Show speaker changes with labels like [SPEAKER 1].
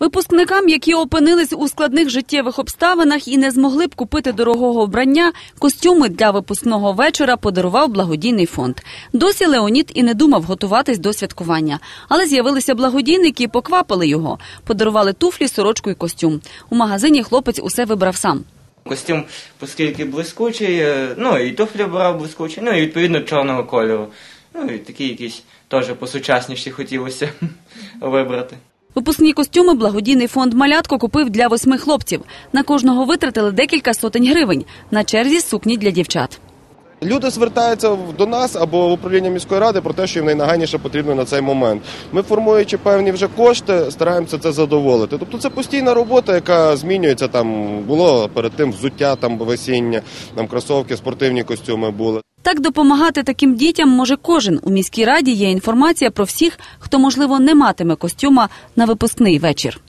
[SPEAKER 1] Випускникам, які опинились у складних життєвих обставинах і не змогли б купити дорогого вбрання, костюми для випускного вечора подарував благодійний фонд. Досі Леонід і не думав готуватись до святкування, але з'явилися благодійники, поквапили його. Подарували туфлі, сорочку і костюм. У магазині хлопець усе вибрав сам.
[SPEAKER 2] Костюм, оскільки блискучий, е, ну і туфлі брав блискучі, ну і відповідно чорного кольору. Ну і такі якісь теж посучасніші хотілося вибрати.
[SPEAKER 1] Випускні костюми благодійний фонд Малятко купив для восьми хлопців. На кожного витратили декілька сотень гривень. На черзі сукні для дівчат.
[SPEAKER 3] Люди звертаються до нас або в управління міської ради про те, що їм найнагальніше потрібно на цей момент. Ми, формуючи певні вже кошти, стараємося це задоволити. Тобто це постійна робота, яка змінюється. Там було перед тим взуття, там весіння, там кросовки, спортивні костюми були.
[SPEAKER 1] Так допомагати таким дітям може кожен. У міській раді є інформація про всіх, хто можливо не матиме костюма на випускний вечір.